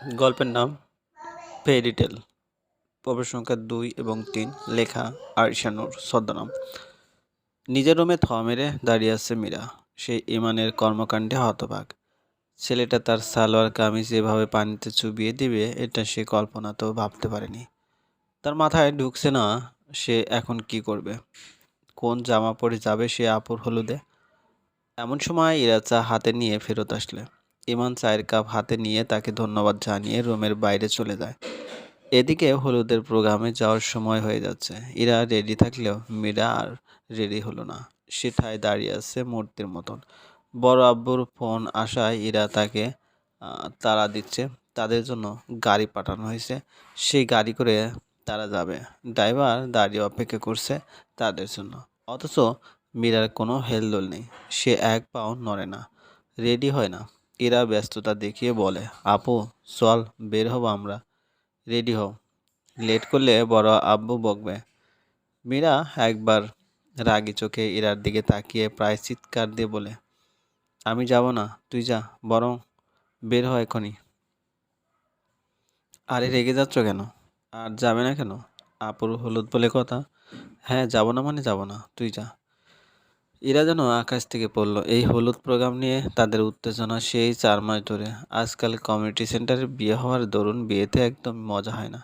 গল্পের নাম ফেরিটেল পর্ব সংখ্যা দুই এবং তিন। লেখা আরিশানুর ছদ্মনাম। নিজের রুমে থ মেরে দাঁড়িয়ে আছে মীরা। সেই ইমানের কর্মকাণ্ডে হতবাক ছেলেটা তার সালোয়ার কামিজ এভাবে পানিতে চুবিয়ে দিবে, এটা সে কল্পনাতেও ভাবতে পারেনি। তার মাথায় ঢুকছে না সে এখন কি করবে। কোন জামা পরে যাবে সে আপুর হলুদে। এমন সময় ইরা চা হাতে নিয়ে ফেরত আসলে। ইমান চায়ের কাপ হাতে নিয়ে তাকে ধন্যবাদ জানিয়ে রুমের বাইরে চলে যায়। এদিকে হলুদের প্রোগ্রামে যাওয়ার সময় হয়ে যাচ্ছে। ইরা রেডি থাকলেও মীরা আর রেডি হলো না। সে ঠায় দাঁড়িয়ে আছে মূর্তির মতন। বড় আব্বুর ফোন আসায় ইরা তাকে তারা দিচ্ছে। তাদের জন্য গাড়ি পাঠানো হয়েছে। সেই গাড়ি করে তারা যাবে। ড্রাইভার দাঁড়িয়ে অপেক্ষা করছে তাদের জন্য। অথচ মীরার কোনো হেলদোল নেই। সে এক পাও নড়ে না। রেডি হয় না। এরা ব্যস্ততা দেখিয়ে বলে, আপু, চল, বের হব আমরা। রেডি হও। লেট করলে বড় আব্বু বকবে। মীরা একবার রাগী চোখে ইরার দিকে তাকিয়ে প্রায় চিৎকার দিয়ে বলে, আমি যাব না, তুই যা, বরং বের হয় এখনই। আরে, রেগে যাচ্ছ কেন? আর যাবে না কেন? আপুর হলুদ বলে কথা? হ্যাঁ যাব না মানে যাব না, তুই যা। এরা যেন আকাশ থেকে পড়ল। এই হলুদ প্রোগ্রাম নিয়ে তাদের উত্তেজনা সেই চার মাস ধরে। আজকাল কমিউনিটি সেন্টারে বিয়ে হওয়ার দরুন বিয়েতে একদম মজা হয় না।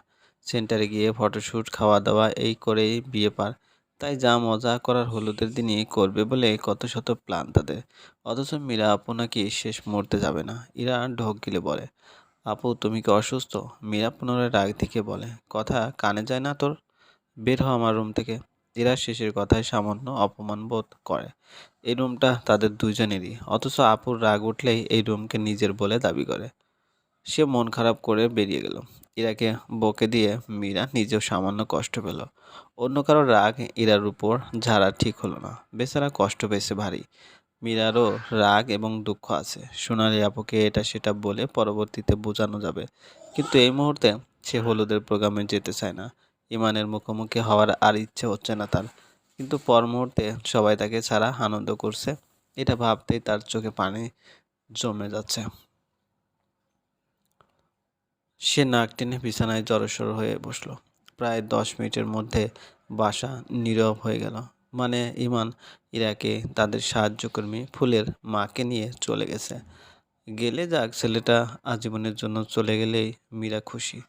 সেন্টারে গিয়ে ফটোশ্যুট খাওয়া দাওয়া এই করেই বিয়ে পার। তাই যা মজা করার হলুদের দিনই করবে বলে কত শত প্ল্যান তাদের। অথচ মীরা আপু নাকি শেষ মুহূর্তে যাবে না। ইরা ঢোক গিলে বলে, আপু, তুমি কি অসুস্থ? মীরা পুনরায় রাগ থেকে বলে, কথা কানে যায় না তোর? বের হ আমার রুম থেকে। ইরা শেষের কথায় সামান্য অপমান বোধ করে। এই রুমটা তাদের দুজনেরই। অথচ আপুর রাগ উঠলেই এই রুমকে নিজের বলে দাবি করে। সে মন খারাপ করে বেরিয়ে গেল। ইরাকে বকে দিয়ে মীরা নিজেও সামান্য কষ্ট পেল। অন্য কারও রাগ ইরার উপর ঝাড়া ঠিক হলো না। বেচারা কষ্ট পেয়েছে ভারী। মীরারও রাগ এবং দুঃখ আছে। সোনালি আপুকে এটা সেটা বলে পরবর্তীতে বোঝানো যাবে। কিন্তু এই মুহূর্তে সে হলুদের প্রোগ্রামে যেতে চায় না। ইমানের মুখোমুখি হওয়ার আর ইচ্ছে হচ্ছে না তার। কিন্তু পর মুহূর্তে সবাই তাকে ছাড়া আনন্দ করছে। এটা ভাবতেই তার চোখে পানি জমে যাচ্ছে। সে নাক টেনে বিছানায় জড়সড় হয়ে বসল। প্রায় দশ মিনিটের মধ্যে বাসা নীরব হয়ে গেল। মানে ইমান ইরাকে তাদের সাহায্যকর্মী ফুলের মাকে নিয়ে চলে গেছে। গেলে যাক, ছেলেটা আজীবনের জন্য চলে গেলেই মীরা খুশি।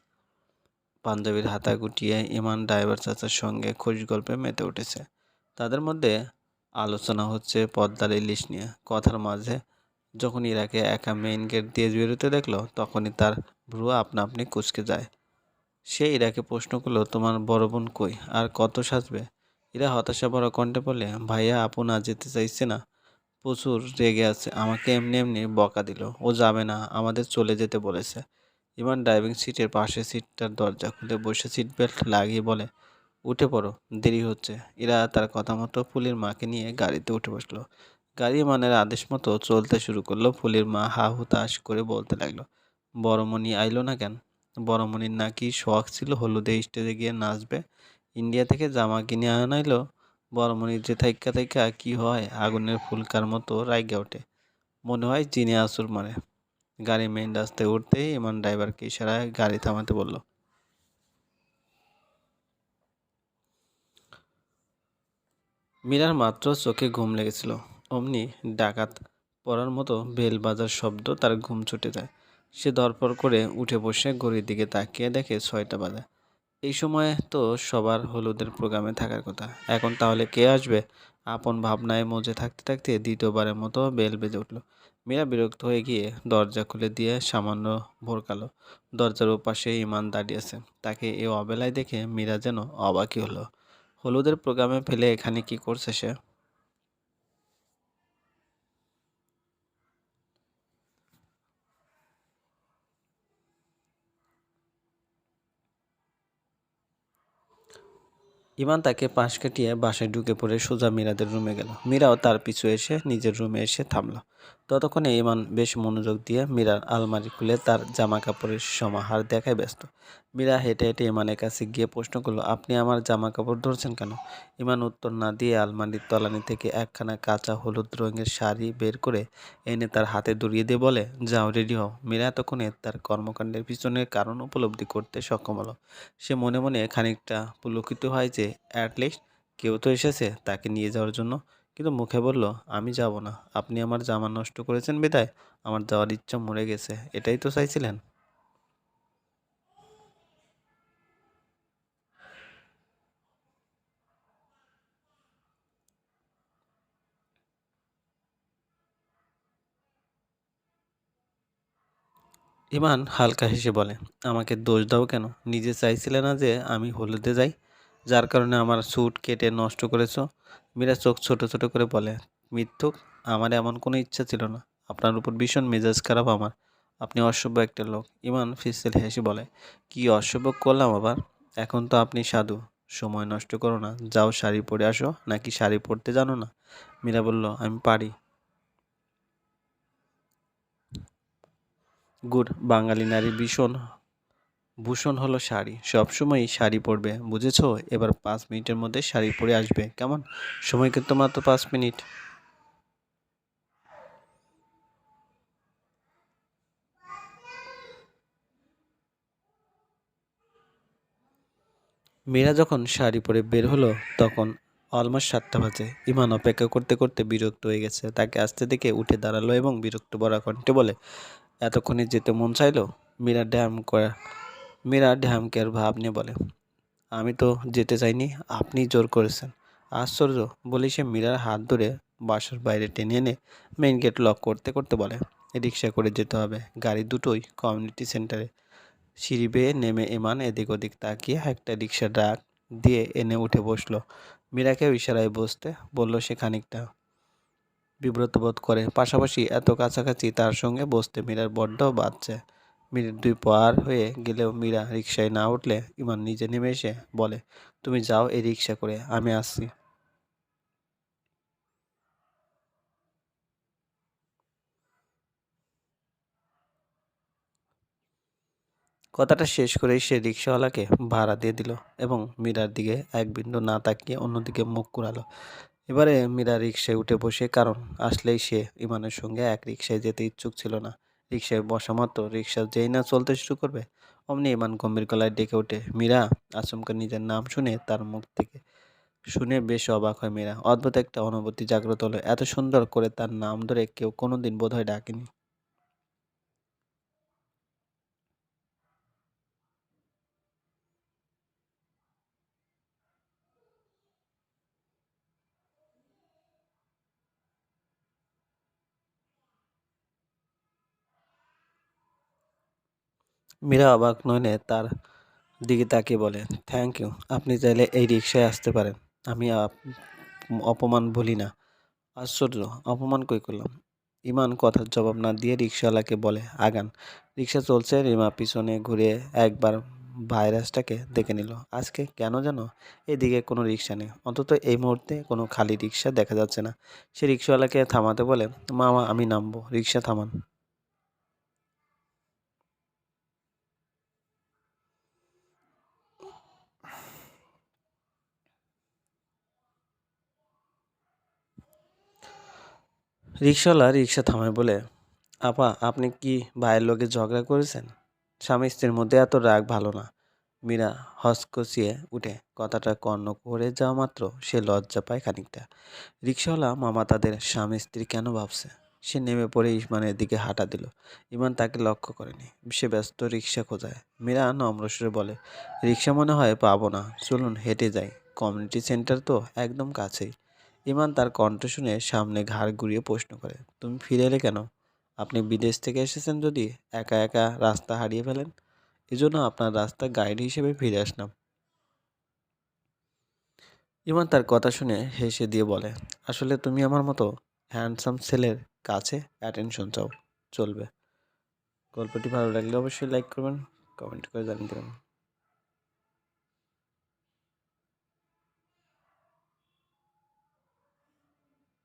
পাঞ্জাবির হাতা গুটিয়ে ইমান ড্রাইভার চাচার সঙ্গে খোঁজ গল্পে মেতে উঠেছে। তাদের মধ্যে আলোচনা হচ্ছে পদ্মার ইলিশ নিয়ে। কথার মাঝে যখন ইরাকে একা মেইন গেট দিয়ে বেরোতে দেখল, তখনই তার ভ্রু আপনা আপনি কুচকে যায়। সে ইরাকে প্রশ্ন করল, তোমার বড় বোন কই? আর কত সাজবে? ইরা হতাশা বড় কণ্ঠে বলে ভাইয়া, আপু না যেতে চাইছে না। প্রচুর রেগে আছে। আমাকে এমনি এমনি বকা দিল। ও যাবে না। আমাদের চলে যেতে বলেছে। ইমান ড্রাইভিং সিটের পাশে সিটটার দরজা খুলে বসে সিট বেল্ট লাগিয়ে বলে, উঠে পড়ো, দেরি হচ্ছে। এরা তার কথা মতো ফুলির মাকে নিয়ে গাড়িতে উঠে বসল। গাড়ি মানের আদেশ মতো চলতে শুরু করল। ফুলির মা হা হুতাশ করে বলতে লাগল, বড়মণি আইলো না কেন? বড়মণির নাকি শখ ছিল হলুদে স্টেজে গিয়ে নাচবে। ইন্ডিয়া থেকে জামা কিনে আনাইলো বড়মণির যে থাইকা থাইকা কি হয়, আগুনের ফুলকার মতো রাইগা ওঠে। মনে হয় জিনে আসুর মারে। গাড়ি মেইন রাস্তায় উঠতেই ইমান ড্রাইভারকে ইশারায় গাড়ি থামাতে বলল। মীরার মাত্র চোখে ঘুম লেগেছিল। অমনি ডাকাত পড়ার মতো বেল বাজার শব্দ তার ঘুম ছুটে যায়। সে ধরপড় করে উঠে বসে ঘড়ির দিকে তাকিয়ে দেখে ছয়টা বাজে। এই সময় তো সবার হলুদের প্রোগ্রামে থাকার কথা। এখন তাহলে কে আসবে? আপন ভাবনায় মজে থাকতে থাকতে দ্বিতীয়বারের মতো বেল বেজে উঠল। মীরা বিরক্ত হয়ে গিয়ে দরজা খুলে দিয়ে সামান্য ভরকালো দরজার ওপাশে ইমান দাঁড়িয়েছে তাকে এ অবেলায় দেখে মীরা যেন অবাকি হলো। হলুদের প্রোগ্রামে ফেলে এখানে কি করছে সে? ইমান তাকে পাশ কাটিয়ে বাসায় ঢুকে পড়ে সোজা মীরাদের রুমে গেল। মীরাও তার পিছু এসে নিজের রুমে এসে থামলো। ততক্ষণে ইমান বেশ মনোযোগ দিয়ে মীরার আলমারি খুলে তার জামা কাপড়ের সমাহার দেখায় ব্যস্ত। মীরা হেঁটে হেঁটে ইমানের কাছে গিয়ে প্রশ্ন করল, আপনি আমার জামা কাপড় ধরছেন কেন? ইমান উত্তর না দিয়ে আলমারির তলানি থেকে একখানা কাঁচা হলুদ রঙের শাড়ি বের করে এনে তার হাতে ধরিয়ে দিয়ে বলে, যাও রেডি হও। মীরা এতক্ষণে তার কর্মকাণ্ডের পিছনের কারণ উপলব্ধি করতে সক্ষম হলো। সে মনে মনে খানিকটা পুলকিত হয় যে, অ্যাটলিস্ট কেউ তো এসেছে তাকে নিয়ে যাওয়ার জন্য। কিন্তু মুখে বলল, আমি যাব না। আপনি আমার জামা নষ্ট করেছেন বিদায়। আমার যাওয়ার ইচ্ছা মরে গেছে। এটাই তো চাইছিলেন। ইমান হালকা হেসে বলে, আমাকে দোষ দাও কেন? নিজে চাইছিলে না যে আমি হলুদে যাই। যার কারণে আমার স্যুট কেটে নষ্ট করেছ। মীরা চোখ ছোট ছোট করে বলে, মিথ্যুক, আমার এমন কোনো ইচ্ছা ছিল না। আপনার উপর ভীষণ মেজাজ খারাপ আমার। আপনি অসভ্য একটা লোক। ইমান ফিসেল হেসে বলে, কি অসভ্য করলাম আবার? এখন তো আপনি সাধু। সময় নষ্ট করো না। যাও শাড়ি পরে আসো, নাকি শাড়ি পরতে জানো না? মীরা বলল, আমি পারি। গুড। বাঙালি নারী ভীষণ ভূষণ হলো শাড়ি। সবসময়ই শাড়ি পরবে, বুঝেছ? এবার পাঁচ মিনিটের মধ্যে শাড়ি পরে আসবে। কেমন? সময় কিন্তু মাত্র পাঁচ মিনিট। মীরা যখন শাড়ি পরে বের হলো, তখন অলমোস্ট সাতটা বাজে। ইমান অপেক্ষা করতে করতে বিরক্ত হয়ে গেছে। তাকে আসতে দেখে উঠে দাঁড়াল এবং বিরক্ত বড়া কণ্ঠে বলে, এতক্ষণে যেতে মন চাইলো? মীরা ড্যাম করা মীরা ঢ্যামকের ভাব নিয়ে বলে, আমি তো যেতে চাইনি, আপনি জোর করেছেন। আশ্চর্য বলে সে মীরার হাত ধরে বাসার বাইরে টেনে এনে মেইন গেট লক করতে করতে বলে রিক্সা করে যেতে হবে, গাড়ি দুটোই কমিউনিটি সেন্টারে সিঁড়ি বেয়ে নেমে এমান এদিক ওদিক তাকিয়ে একটা রিক্সা ডাক দিয়ে এনে উঠে বসল। মীরাকেও ইশারায় বসতে বলল সে খানিকটা বিব্রত বোধ করে, পাশাপাশি এত কাছাকাছি তার সঙ্গে বসতে মীরার বড্ড বাজছে। মিনিট দুই পার হয়ে গেলেও মীরা রিক্সায় না উঠলে ইমান নিজে নেমে এসে বলে, তুমি যাও এই রিক্সা করে, আমি আসছি। কথাটা শেষ করেই সে রিক্সাওয়ালাকে ভাড়া দিয়ে দিল এবং মীরার দিকে এক বিন্দু না তাকিয়ে অন্যদিকে মুখ কুড়ালো এবারে মীরা রিক্সায় উঠে বসে, কারণ আসলেই সে ইমানের সঙ্গে এক রিক্সায় যেতে ইচ্ছুক ছিল না। রিক্সায় বসা মাত্র রিক্সা যেই না চলতে শুরু করবে, অমনি ইমান গম্ভীর গলায় ডেকে ওঠে। মীরা আচমকা নিজের নাম শুনে তার মুখ থেকে শুনে বেশ অবাক হয় মীরা। অদ্ভুত একটা অনুভূতি জাগ্রত হলো। এত সুন্দর করে তার নাম ধরে কেউ কোনোদিন বোধহয় ডাকেনি। মীরা অবাক নয়নে তার দিকে তাকিয়ে বলে থ্যাংক ইউ আপনি চাইলে এই রিক্সায় আসতে পারেন। আমি অপমান ভুলি না। আশ্চর্য, অপমান কই করলাম? ইমান কথার জবাব না দিয়ে রিক্সাওয়ালাকে বলে, আগান। রিক্সা চলছে, রিমা পিছনে ঘুরে একবার ভাইরাসটাকে দেখে নিল। আজকে কেন যেন এদিকে কোনো রিক্সা নেই। অন্তত এই মুহূর্তে কোনো খালি রিক্সা দেখা যাচ্ছে না। সে রিক্সাওয়ালাকে থামাতে বলে, মামা, আমি নামবো। রিক্সা থামান। রিক্সাওয়ালা রিক্সা থামায় বলে, আপা, আপনি কি ভাইয়ের লোকে ঝগড়া করেছেন? স্বামী স্ত্রীর মধ্যে এত রাগ ভালো না। মীরা হসকসিয়ে উঠে, কথাটা কর্ণ করে যাওয়া মাত্র সে লজ্জা পায় খানিকটা। রিক্সাওয়ালা মামা তাদের স্বামী স্ত্রী কেন ভাবছে? সে নেমে পড়ে ইসমানের দিকে হাঁটা দিল। ইমান তাকে লক্ষ্য করেনি। সে ব্যস্ত রিক্সা খোঁজায়। মীরা নম্রসুরে বলে রিক্সা মনে হয় পাবো না। চলুন হেঁটে যাই। কমিউনিটি সেন্টার তো একদম কাছেই। ইমান তার কণ্ঠ শুনে সামনে ঘাড় ঘুরিয়ে প্রশ্ন করে, তুমি ফিরে এলে কেন? আপনি বিদেশ থেকে এসেছেন যদি একা একা রাস্তা হারিয়ে ফেলেন? এজন্য আপনার রাস্তা গাইড হিসেবে ফিরে আসলাম। ইমান তার কথা শুনে হেসে দিয়ে বলে, আসলে তুমি আমার মতো হ্যান্ডসাম ছেলের কাছে অ্যাটেনশন চাও, চলবে। গল্পটি ভালো লাগলে অবশ্যই লাইক করবেন কমেন্ট করে জানিয়ে দেবেন।